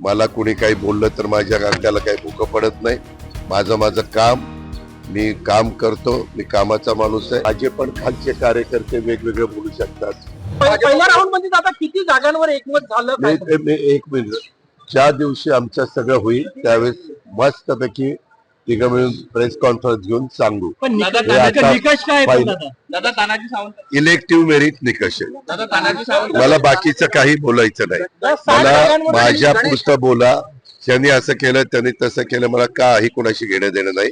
मला कुणी काही बोललं तर माझ्या अंगाला काही भुकं पडत नाही. माझं माझं काम मी काम करतो मी कामाचा माणूस आहे. माझे पण खालचे कार्यकर्ते वेगवेगळे बोलू शकतात. पहिल्या राऊंडमध्ये आता किती जागांवर एकमत झालं काय? मी- मी- एक मिनिट. ज्या दिवशी आमचं सगळं होईल त्यावेळेस मस्तपैकी तिघं मिळून प्रेस कॉन्फरन्स घेऊन सांगू. पण दादा, हे आता निकष काय पाहिलं. दादा? दादा तानाजी सावंत इलेक्टिव्ह मेरिट निकष आहे. दादा तानाजी सावंत मला बाकीचं काही बोलायचं नाही. मला माझ्या पुरतं बोला. त्यांनी असं केलं त्यांनी तसं केलं मला काही कुणाशी घेणं देणं नाही.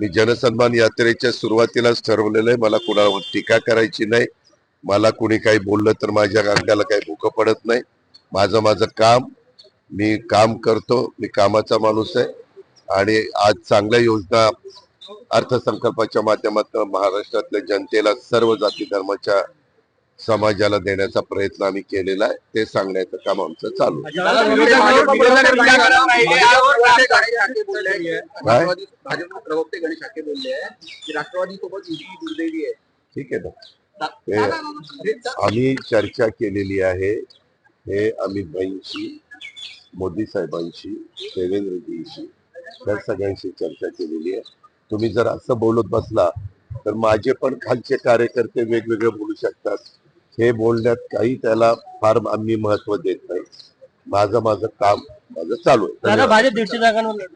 मी जनसन्मान यात्रेच्या सुरुवातीलाच ठरवलेलं आहे. मला कुणावर टीका करायची नाही. मला कुणी काही बोललं तर माझ्या अंगाला काही भुकं पडत नाही. माझं माझं काम. मी काम करतो. मी कामाचा माणूस आहे. आणि आज चांगल्या योजना अर्थसंकल्पाच्या माध्यमातून महाराष्ट्रातल्या जनतेला सर्व जाती धर्माच्या समाजाला देण्याचा प्रयत्न आम्ही केलेला आहे. ते सांगण्याचं काम आमचं चालू ठीक आहे ना? आम्ही चर्चा केलेली आहे. हे अमित भाईंशी मोदी साहेबांशी देवेंद्रजींशी या सगळ्यांशी चर्चा केलेली आहे. तुम्ही जर असं बोलत बसला तर माझे पण खालचे कार्यकर्ते वेगवेगळे बोलू शकतात. हे बोलण्यात काही त्याला फार आम्ही महत्त्व देत नाही. माझं माझं काम माझं चालू आहे. भाजप दीडशे जागांवर